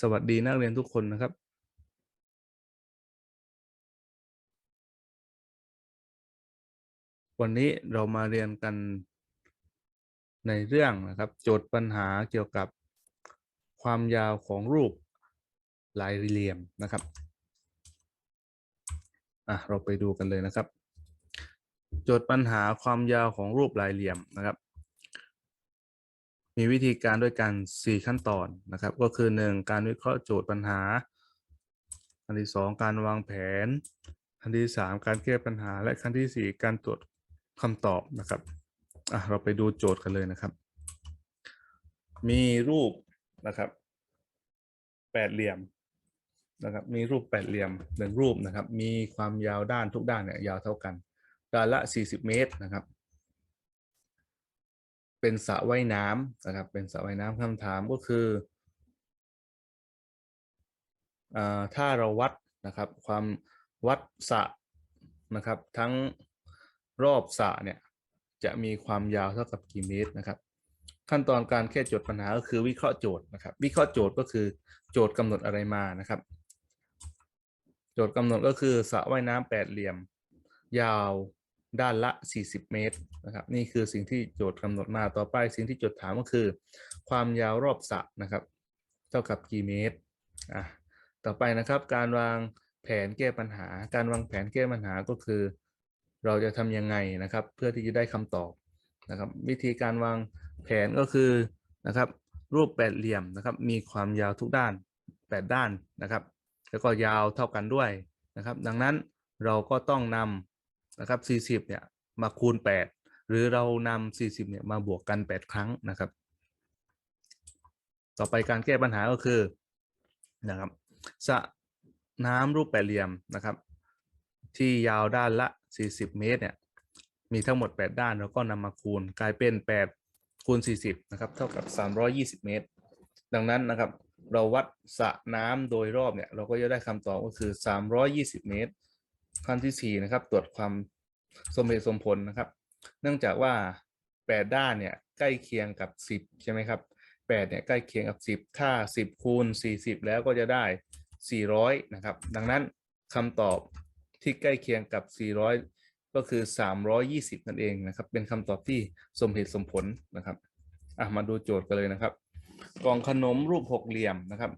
สวัสดีนักเรียนทุกคนนะครับวันนี้เรามาเรียนกันในเรื่องนะครับ โจทย์ปัญหาเกี่ยวกับความยาวของรูปหลายเหลี่ยมนะครับอะเราไปดูกันเลยนะครับ โจทย์ปัญหาความยาวของรูปหลายเหลี่ยมนะครับ มีวิธีการด้วยกัน 4 ขั้นตอนนะครับ ก็คือ 1 การวิเคราะห์โจทย์ปัญหา อันที่ 2 การวางแผน อันที่ 3 การแก้ปัญหา และขั้นที่ 4 การตรวจคำตอบนะครับอะเราไปดูโจทย์กันเลยนะครับ มีรูปนะครับแปดเหลี่ยมนะครับมีรูปแปดเหลี่ยมหนึ่งรูปนะครับ มีความยาวด้านทุกด้านเนี่ยยาวเท่ากันด้านละ 40 เมตรนะครับ เป็นสระว่ายน้ำนะครับ เป็นสระว่ายน้ำคำถามก็คืออถ้าเราวัดนะครับ ความวัดสระนะครับ ทั้งรอบสระเนี่ยจะมีความยาวเท่ากับกี่เมตรนะครับ ขั้นตอนการแก้โจทย์ปัญหาก็คือวิเคราะห์โจทย์นะครับ วิเคราะห์โจทย์ก็คือโจทย์กำหนดอะไรมานะครับ โจทย์กำหนดก็คือสระว่ายน้ำแปดเหลี่ยม ยาว ด้านละ 40 เมตรนะครับนี่คือสิ่งที่โจทย์กำหนดมาต่อไป สิ่งที่โจทย์ถามก็คือ ความยาวรอบสระนะครับ เท่ากับกี่เมตรอะต่อไปนะครับ การวางแผนแก้ปัญหา การวางแผนแก้ปัญหาก็คือ เราจะทำยังไงนะครับ เพื่อที่จะได้คำตอบนะครับ วิธีการวางแผนก็คือนะครับ รูปแปดเหลี่ยมนะครับ มีความยาวทุกด้านแปดด้านนะครับ แล้วก็ยาวเท่ากันด้วยนะครับ ดังนั้นเราก็ต้องนำ นะครับ 40 เนี่ยมาคูณ 8 หรือเรานำ40 เนี่ยมาบวกกัน 8 ครั้งนะครับ ต่อไปการแก้ปัญหาก็คือนะครับสระน้ำรูปแปดเหลี่ยมนะครับ ที่ยาวด้านละ 40 เมตรเนี่ยมีทั้งหมด 8 ด้านเราก็นำมาคูณกลายเป็น 8 คูณ 40 นะครับ เท่ากับ 320 เมตร ดังนั้นนะครับ เราวัดสระน้ำโดยรอบเนี่ย เราก็จะได้คำตอบก็คือ 320 เมตร ขั้นที่4นะครับ ตรวจความสมเหตุสมผลนะครับ เนื่องจากว่า8ด้านเนี่ยใกล้เคียงกับ10ใช่ไหมครับ8เนี่ยใกล้เคียงกับ10ถ้า10คูณ40แล้วก็จะได้400นะครับ ดังนั้นคำตอบที่ใกล้เคียงกับ400ก็คือ 320 นั่นเองนะครับ เป็นคำตอบที่สมเหตุสมผลนะครับอะมาดูโจทย์กันเลยนะครับ กล่องขนมรูปหกเหลี่ยมนะครับ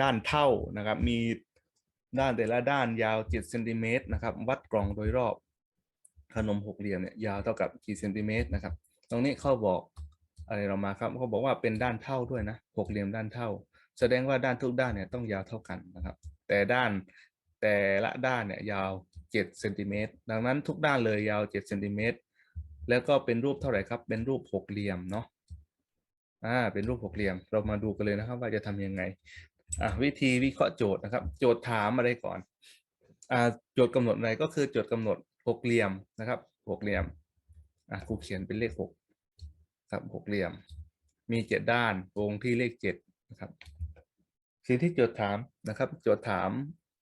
ด้านเท่านะครับ มี ด้านแต่ละด้านยาว7เซนติเมตรนะครับ วัดกล่องโดยรอบ ขนมหกเหลี่ยมเนี่ยยาวเท่ากับกี่เซนติเมตรนะครับ ตรงนี้เขาบอกอะไรเรามาครับเขาบอกว่าเป็นด้านเท่าด้วยนะหกเหลี่ยมด้านเท่า แสดงว่าด้านทุกด้านเนี่ยต้องยาวเท่ากันนะครับ แต่ด้านแต่ละด้านเนี่ยยาว7เซนติเมตรดังนั้นทุกด้านเลยยาว7เซนติเมตรแล้วก็เป็นรูปเท่าไหร่ครับ เป็นรูปหกเหลี่ยมเนาะอ่าเป็นรูปหกเหลี่ยม เรามาดูกันเลยนะครับ ว่าจะทำยังไง อะวิธีวิเคราะห์โจทย์นะครับ โจทย์ถามอะไรก่อนอ่าโจทย์กำหนดอะไรก็คือโจทย์กำหนดหกเหลี่ยมนะครับหกเหลี่ยมอะครูเขียนเป็นเลขหกครับหกเหลี่ยม มีเจ็ดด้านวงที่เลขเจ็ดนะครับสิ่งที่โจทย์ถามนะครับ โจทย์ถาม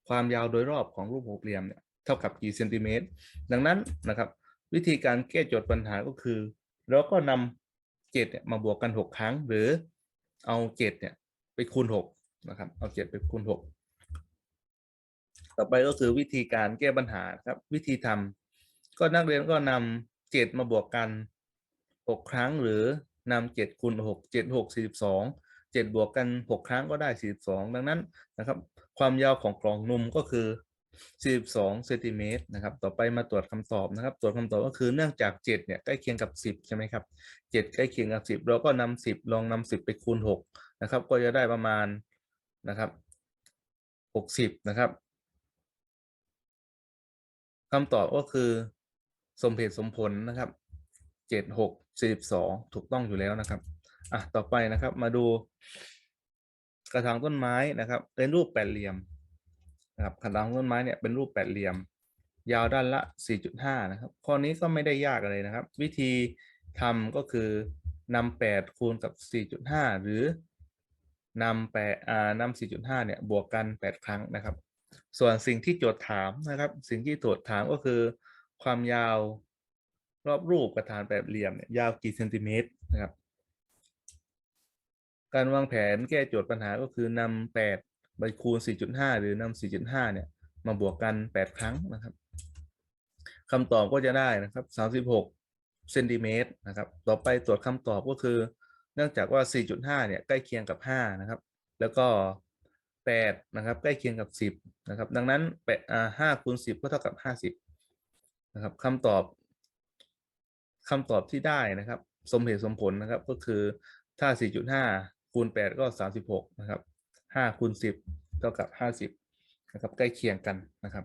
ความยาวโดยรอบของรูปหกเหลี่ยมเนี่ยเท่ากับกี่เซนติเมตรดังนั้นนะครับ วิธีการแก้โจทย์ปัญหาก็คือ เราก็นำเจ็ดเนี่ยมาบวกกันหกครั้ง หรือเอาเจ็ดเนี่ยไปคูณหก นะครับ เอาเจ็ดไปคูณหกต่อไปก็คือวิธีการแก้ปัญหาครับ วิธีทำก็นักเรียนก็นำเจ็ดมาบวกกันหกครั้งหรือนำเจ็ดคูณหกเจ็ดหกสี่สิบสองเจ็ดบวกกันหกครั้งก็ได้สี่สิบสองดังนั้นนะครับ ความยาวของกล่องนมก็คือสี่สิบสองเซนติเมตรนะครับ ต่อไปมาตรวจคำตอบนะครับ ตรวจคำตอบก็คือเนื่องจากเจ็ดเนี่ยใกล้เคียงกับสิบใช่ไหมครับเจ็ดใกล้เคียงกับสิบเราก็นำสิบลองนำสิบไปคูณหกนะครับ ก็จะได้ประมาณ นะครับหกสิบนะครับคำตอบก็คือ สมเหตุสมผลนะครับเจ็ดหกสี่สิบสองถูกต้องอยู่แล้วนะครับอะต่อไปนะครับมาดู กระถางต้นไม้นะครับ เป็นรูปแปดเหลี่ยมนะครับกระถางต้นไม้เนี่ยเป็นรูปแปดเหลี่ยม ยาวด้านละ 4.5 นะครับ ข้อนี้ก็ไม่ได้ยากอะไรนะครับ วิธีทำก็คือนำ8คูณกับ 4.5 หรือ นำแปดอ่านำ4.5เนี่ยบวกกัน8ครั้งนะครับ ส่วนสิ่งที่โจทย์ถามนะครับ สิ่งที่โจทย์ถามก็คือ ความยาวรอบรูปกระถางแปดเหลี่ยมเนี่ยยาวกี่เซนติเมตรนะครับ การวางแผนแก้โจทย์ปัญหาก็คือนำแปดไปคูณ 4.5 หรือนำ4.5 เนี่ย มาบวกกัน 8 ครั้งนะครับคำตอบก็จะได้นะครับ 36เซนติเมตรนะครับ ต่อไปตรวจคำตอบก็คือ เนื่องจากว่า 4.5 เนี่ยใกล้เคียงกับ 5 นะครับ แล้วก็ 8 นะครับ ใกล้เคียงกับ 10 นะครับ ดังนั้นแปดอ่า5คูณ10 ก็เท่ากับ 50 นะครับคำตอบคำตอบที่ได้นะครับ สมเหตุสมผลนะครับ ก็คือถ้า 4.5 คูณ 8 ก็ 36 นะครับ 5 คูณ 10 เท่ากับ 50 นะครับ ใกล้เคียงกันนะครับ